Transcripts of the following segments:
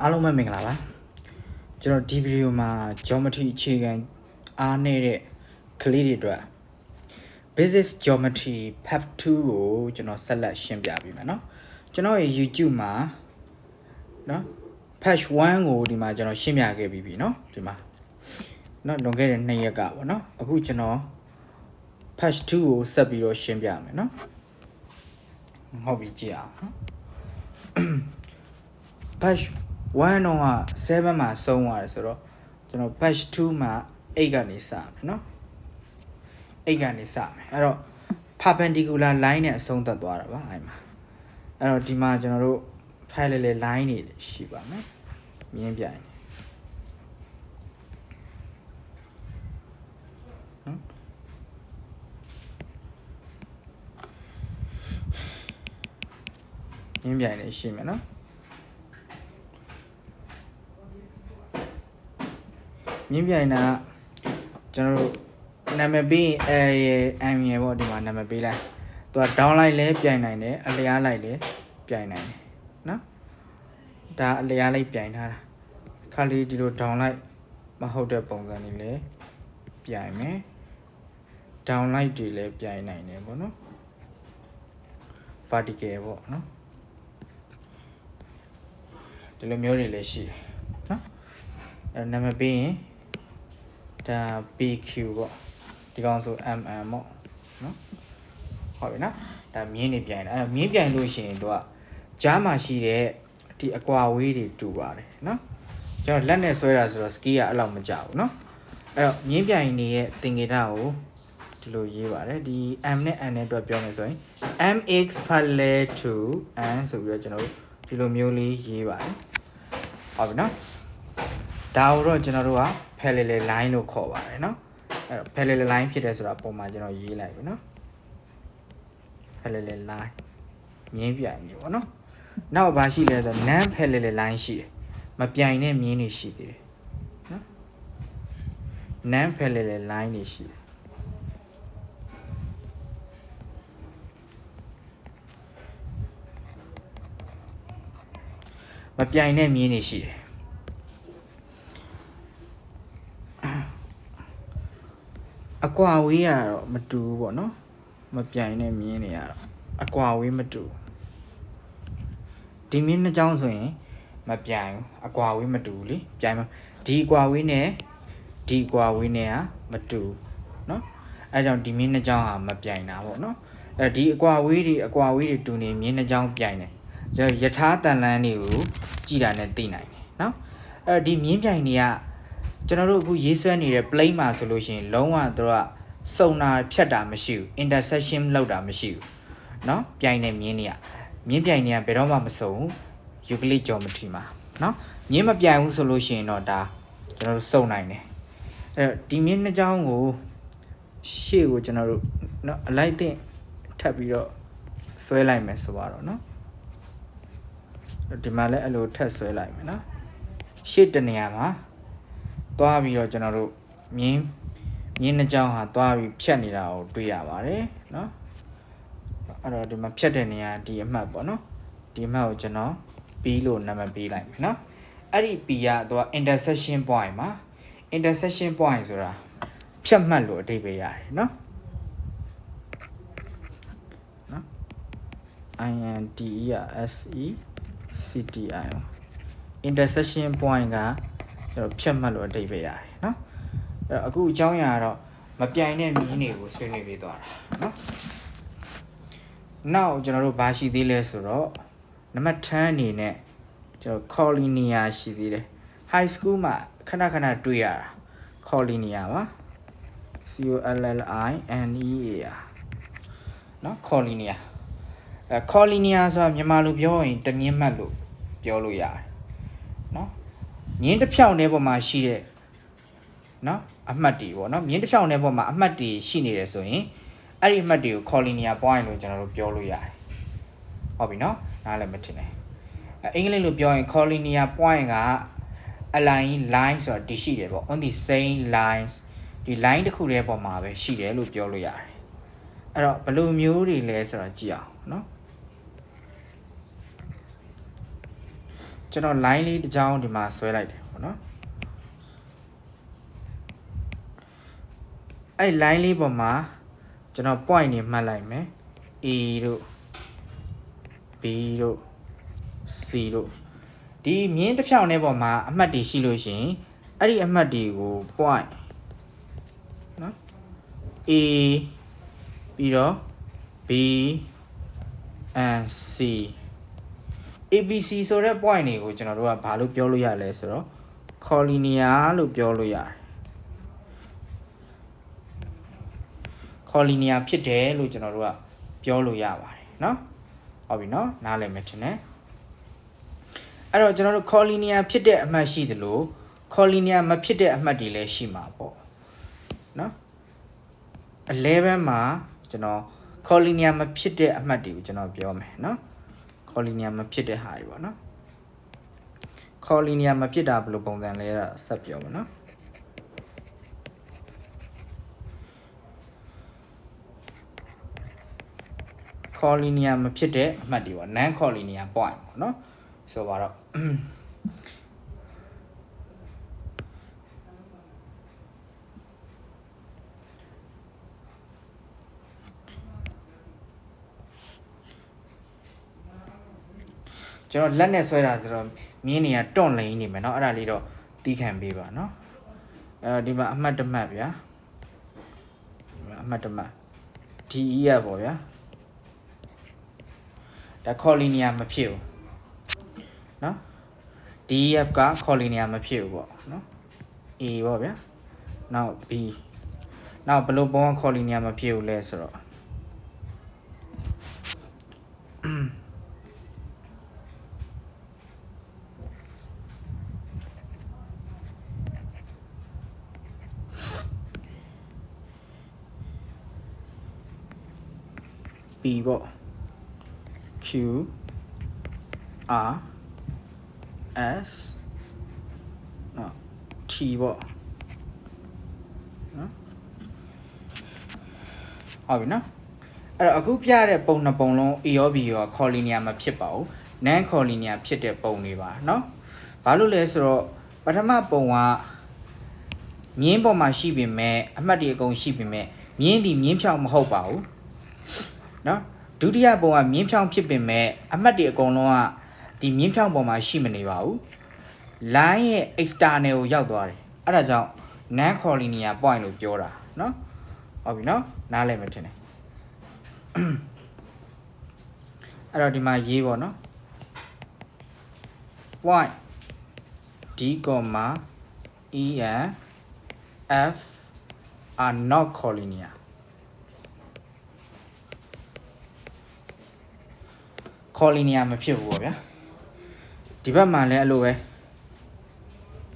အားလုံးပဲမင်္ဂလာပါကျွန်တော်ဒီဗီဒီယိုမှာ geometry အခြေခံအားနေတဲ့ကလေးတွေအတွက် basic geometry part 2ကိုကျွန်တော်ဆက်လက်ရှင်းပြပေးမယ်เนาะကျွန်တော်ရဲ့ YouTube မှာเนาะ patch 1ကိုဒီမှာကျွန်တော်ရှင်းပြခဲ့ပြီးပြီเนาะဒီမှာเนาะလွန်ခဲ့တဲ့2ရက်ကပေါ့เนาะအခုကျွန်တော် patch 2ကိုဆက်ပြီးတော့ရှင်းပြမယ်เนาะဟုတ်ပြီကြည့်အောင်နော် batch 1တော့က7မှာဆုံးသွားတယ်ဆိုတော့ကျွန်တော် batch 2မှာ8ကနေစမယ်เนาะ8ကနေစမယ်အဲ့တော့ perpendicular line နဲ့အဆုံးသတ်သွားတာပါအဲ့မှာအဲ့တော့ဒီမှာကျွန်တော်တို့ parallel line တွေရှိပါမယ်မြင်းပြိုင်နော်မြင်းပြိုင်နေရှိမယ်နော် မြင်းပြိုင်တာကျွန်တော်တို့နာမည်ပေးရင်အဲရအမ်ရပေါ့ဒီမှာနာမည်ပေးလိုက်သူက down လိုက်လဲပြိုင်နိုင်တယ်အလျားလိုက်လဲပြိုင်နိုင်တယ်နော်ဒါအလျားလိုက်ပြိုင်ထားတာခါလေးဒီလို down လိုက်မဟုတ်တဲ့ပုံစံတွေလဲပြိုင်မယ် down လိုက်တွေလဲပြိုင်နိုင်တယ်ပေါ့နော် vertical ပေါ့နော်ဒီလိုမျိုးတွေလည်းရှိတယ်နော်အဲနာမည်ပေးရင် ဒါ PQ ပေါ့ဒီကောင်ဆို MM ပေါ့နော်ဟုတ်ပြီနော်ဒါမြင်းနေပြိုင်တယ်အဲမြင်းပြိုင်လို့ရှိရင်တို့ကကြားမှာရှိတဲ့ဒီအကွာဝေးတွေတူပါတယ်နော်ကျွန်တော်လက်နဲ့ဆွဲတာဆိုတော့ ski ကအဲ့လောက်မကြဘူးနော်အဲ့တော့မြင်းပြိုင်နေရဲ့တင်ကေတာကိုဒီလိုရေးပါတယ်ဒီ M နဲ့ N နဲ့အတွက်ပြောမယ်ဆိုရင် MX parallel to N ဆိုပြီးတော့ကျွန်တော်တို့ဒီလိုမျိုးလေးရေးပါတယ်ဟုတ်ပြီနော် ဒါကိုတော့ကျွန်တော်တို့က parallel line လို့ခေါ်ပါတယ်เนาะအဲ့တော့ parallel line ဖြစ်တယ်ဆိုတာပုံမှာကျွန်တော်ရေးလိုက်ပြီเนาะ parallel line မြင်းပြိုင်နေပေါ့เนาะနောက်ဘာရှိလဲဆိုတော့ non parallel line ရှိတယ်မပြိုင်တဲ့မြင်းတွေရှိသေးတယ်เนาะ non parallel line တွေရှိတယ်မပြိုင်တဲ့မြင်းတွေရှိတယ် ကွာဝေးရတော့မတူဘူးပေါ့နော်မပြိုင်တဲ့မြင်းတွေကတော့အကွာဝေးမတူဒီမြင်းနှစ်ချောင်းဆိုရင်မပြိုင်ဘူးအကွာဝေးမတူဘူးလေပြိုင်မဒီအကွာဝေးနဲ့ဒီအကွာဝေးနဲ့ကမတူဘူးနော်အဲကြောင့်ဒီမြင်းနှစ်ချောင်းဟာမပြိုင်တာပေါ့နော်အဲဒီအကွာဝေးတွေအကွာဝေးတွေတူနေမြင်းနှစ်ချောင်းပြိုင်တယ်ယထာတန်လန်းတွေကိုကြည်တာနဲ့သိနိုင်တယ်နော်အဲဒီမြင်းပြိုင်တွေက ကျွန်တော်တို့အခုရေးဆွဲနေတဲ့ plane မှာဆိုလို့ရှိရင်လုံးဝတို့ကစုံတာဖြတ်တာမရှိဘူး intersection လောက်တာမရှိဘူးเนาะပြိုင်နေမြင်းနေရမြင်းပြိုင်နေရဘယ်တော့မှမစုံဘူး Euclid geometry မှာเนาะမြင်းမပြိုင်ဘူးဆိုလို့ရှိရင်တော့ဒါကျွန်တော်တို့စုံနိုင်တယ်အဲ့တော့ဒီမြင်းနှစ်ချောင်းကိုရှေ့ကိုကျွန်တော်တို့เนาะအလိုက်တင်ထပ်ပြီးတော့ဆွဲလိုက်မယ်ဆိုတော့เนาะဒီမှာလည်းအဲ့လိုထပ်ဆွဲလိုက်မယ်เนาะရှေ့တနေရာမှာ သွားပြီးတော့ကျွန်တော်တို့မြင်းမြင်းနှစ်ကြောင်းဟာသွားပြီးဖြတ်နေတာကိုတွေ့ရပါတယ်เนาะအဲ့တော့ဒီမှာဖြတ်တဲ့နေရာဒီအမှတ်ပေါ့နော်ဒီအမှတ်ကိုကျွန်တော် P လို့နာမည်ပေးလိုက်မယ်เนาะအဲ့ဒီ P ကတော့ intersection point မှာ intersection point ဆိုတာဖြတ်မှတ်လို့အဓိပ္ပာယ်ရတယ်เนาะနော် I N D E S E C T I intersection point က ကျွန်တော်ဖြတ်မှတ်လို့အဓိပ္ပာယ်ရတယ်เนาะအဲ့တော့အခုအကြောင်းအရာကတော့မပြိုင်တဲ့မြင်းတွေကိုဆွေးနွေးပေးသွားတာเนาะနောက်ကျွန်တော်တို့ဘာရှိသေးလဲဆိုတော့နံပါတ်10အနေနဲ့ကျွန်တော် collinear ရှိသေးတယ် high school မှာခဏခဏတွေ့ရတာ collinear ပါ C O L L I N E A R เนาะ collinear အဲ collinear ဆိုတာမြန်မာလိုပြောရင်တမြင့်မှတ်လို့ပြောလို့ရတယ်เนาะ မြင်းတစ်ဖြောင်းထဲပေါ်မှာရှိတဲ့နော်အမှတ်တွေပေါ့နော်မြင်းတစ်ဖြောင်းထဲပေါ်မှာအမှတ်တွေရှိနေတယ်ဆိုရင်အဲ့ဒီအမှတ်တွေကို collinear point လို့ကျွန်တော်တို့ပြောလို့ရတယ်ဟုတ်ပြီနော်နားလည်းမထင်နဲ့အင်္ဂလိပ်လိုပြောရင် collinear point က align line ဆိုတာတည်ရှိတယ်ပေါ့ on the same lines ဒီ line တစ်ခုတည်းပေါ်မှာပဲရှိတယ်လို့ပြောလို့ရတယ်အဲ့တော့ဘယ်လိုမျိုးတွေလဲဆိုတော့ကြည့်အောင်နော် ကျွန်တော် line လေးတစ်ကြောင်းဒီမှာဆွဲလိုက်တယ်ပေါ့နော်အဲ့ line လေးပေါ်မှာကျွန်တော် point နေမှတ်လိုက်မယ် A တို့ B တို့ C တို့ဒီမြင်းတစ်ဖြောင်းတဲ့ပေါ်မှာအမှတ်တွေရှိလို့ရှိရင်အဲ့ဒီအမှတ်တွေကို point နော် A ပြီးတော့ B and C ABC ဆိုတဲ့ point တွေကိုကျွန်တော်တို့ကဘာလို့ပြောလို့ရလဲဆိုတော့ collinear လို့ပြောလို့ရတယ် collinear ဖြစ်တယ်လို့ကျွန်တော်တို့ကပြောလို့ရပါတယ်เนาะဟုတ်ပြီเนาะနားလည်မယ်ထင်တယ်အဲ့တော့ကျွန်တော်တို့ collinear ဖြစ်တဲ့အမှတ်ရှိသလို collinear မဖြစ်တဲ့အမှတ်တွေလည်းရှိမှာပေါ့เนาะ11မှာကျွန်တော် collinear မဖြစ်တဲ့အမှတ်တွေကိုကျွန်တော်ပြောမယ်เนาะ collinear မဖြစ်တဲ့ဟာတွေပေါ့နော် collinear မဖြစ်တာဘယ်လိုပုံစံလဲတော့ဆက်ပြောမယ်နော် collinear မဖြစ်တဲ့အမှတ်တွေပေါ့ non collinear point ပေါ့နော်ဆိုပါတော့ ကျွန်တော်လက်နဲ့ဆွဲတာဆိုတော့မြင်းတွေကတွန့်လိန်နေမယ်เนาะအဲ့ဒါလေးတော့တီးခံပေးပါเนาะအဲဒီမှာအမှတ်တစ်မှတ်ဗျာဒီမှာအမှတ်တစ်မှတ် DE ရပေါ့ဗျာဒါ collinear မဖြစ်ဘူးเนาะ DEF က collinear မဖြစ်ဘူးပေါ့เนาะ A ပေါ့ဗျာနောက် B နောက်ဘယ်လိုပုံက collinear မဖြစ်ဘူးလဲဆိုတော့ ပေါ့ Q R S နော် T ပေါ့နော်ဟုတ်ပြီနော်အဲ့တော့အခုပြရတဲ့ပုံနှစ်ပုံလုံး A ရော B ရော collinear မဖြစ်ပါဘူး non collinear ဖြစ်တဲ့ပုံတွေပါနော်ဘာလို့လဲဆိုတော့ပထမပုံကမြင်းပေါ်မှာရှိပေမဲ့အမှတ်တွေအကုန်ရှိပေမဲ့မြင်းဒီမြင်းဖြောင်မဟုတ်ပါဘူး နော်ဒုတိယပုံကမြင်းဖြောင်းဖြစ်ပင်မဲ့အမှတ်တွေအကုန်လုံးကဒီမြင်းဖြောင်းပေါ်မှာရှိမနေပါဘူး line ရဲ့ external ကိုရောက်သွားတယ်အဲ့ဒါကြောင့် non collinear point လို့ပြောတာနော်ဟုတ်ပြီနော်နားလည်မယ်ထင်တယ်အဲ့တော့ဒီမှာရေးပေါ့နော် point d e and f are not collinear collinear မဖြစ်ဘူးပေါ့ဗျာဒီဘက်မှာလည်းအဲ့လိုပဲ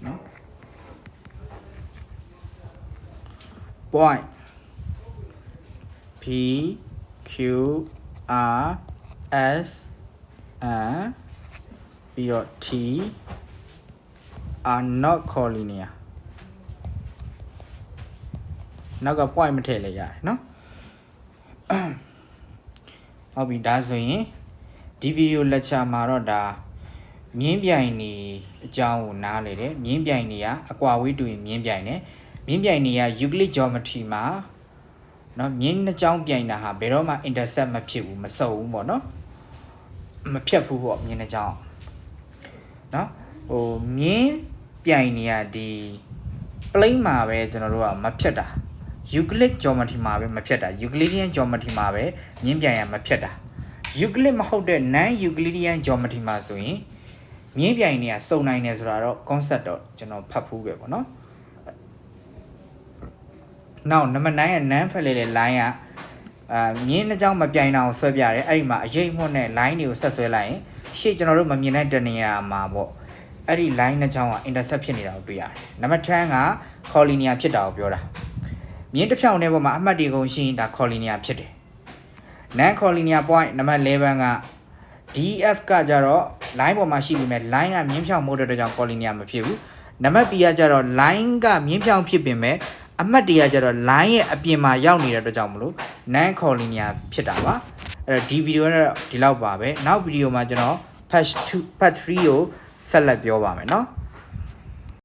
နော် point p q r s and ပြီးတော့ t are not collinear နောက်က point မထည့်လဲရတယ်နော်ဟုတ်ပြီဒါဆိုရင် ဒီဗီဒီယိုလက်ချာမှာတော့ဒါမြင်းပြိုင်နေအကြောင်းကိုနားလေတယ်မြင်းပြိုင်နေကအကွာဝေးတူရင်မြင်းပြိုင်နေမြင်းပြိုင်နေက Euclid geometry မှာเนาะမြင်းနှစ်ကြောင်းပြိုင်တာဟာဘယ်တော့မှ intersect မဖြစ်ဘူးမစုံဘူးပေါ့เนาะမဖြတ်ဘူးပေါ့မြင်းနှစ်ကြောင်းเนาะဟိုမြင်းပြိုင်နေရဒီ plane မှာပဲကျွန်တော်တို့ကမဖြတ်တာ Euclid geometry မှာပဲမဖြတ်တာ Euclidean geometry မှာပဲမြင်းပြိုင်ရမဖြတ်တာ Euclid မဟုတ်တဲ့ non Euclidean geometry မှာဆိုရင်မြင်းပြိုင်တွေကစုံနိုင်တယ်ဆိုတာတော့ concept တော့ကျွန်တော်ဖတ်ဖူးပဲပေါ့နော်။ now နံပါတ်9ရဲ့ non ဖက်လေတဲ့ line ကအာမြင်းနှစ်ကြောင်းမပြိုင်တာကိုဆွဲပြတယ်အဲ့ဒီမှာအရေးမှုတ်နဲ့ line တွေကိုဆက်ဆွဲလိုက်ရင်ရှေ့ကျွန်တော်တို့မမြင်တဲ့တနေရာမှာပေါ့အဲ့ဒီ line နှစ်ကြောင်းက intercept ဖြစ်နေတာကိုတွေ့ရတယ်။နံပါတ်10က collinear ဖြစ်တာကိုပြောတာ။မြင်းတစ်ဖြောင်းတဲ့ပေါ်မှာအမှတ်တွေကုန်ရှိရင်ဒါ collinear ဖြစ်တယ်။ non collinear point နံပါတ်11က DF ကကြတော့ line ပေါ်မှာရှိပေမဲ့ line ကမြင်းဖြောင်းမို့တဲ့အတွက်ကြောင့် collinear မဖြစ်ဘူးနံပါတ် B ကကြတော့ line ကမြင်းဖြောင်းဖြစ်ပေမဲ့အမှတ်တွေကကြတော့ line ရဲ့အပြင်မှာရောက်နေတဲ့အတွက်ကြောင့်မလို့ non collinear ဖြစ်တာပါအဲ့တော့ဒီဗီဒီယိုကတော့ဒီလောက်ပါပဲနောက်ဗီဒီယိုမှာကျွန်တော် patch 2 patch 3ကို ဆက်လက်ပြောပါမယ်เนาะ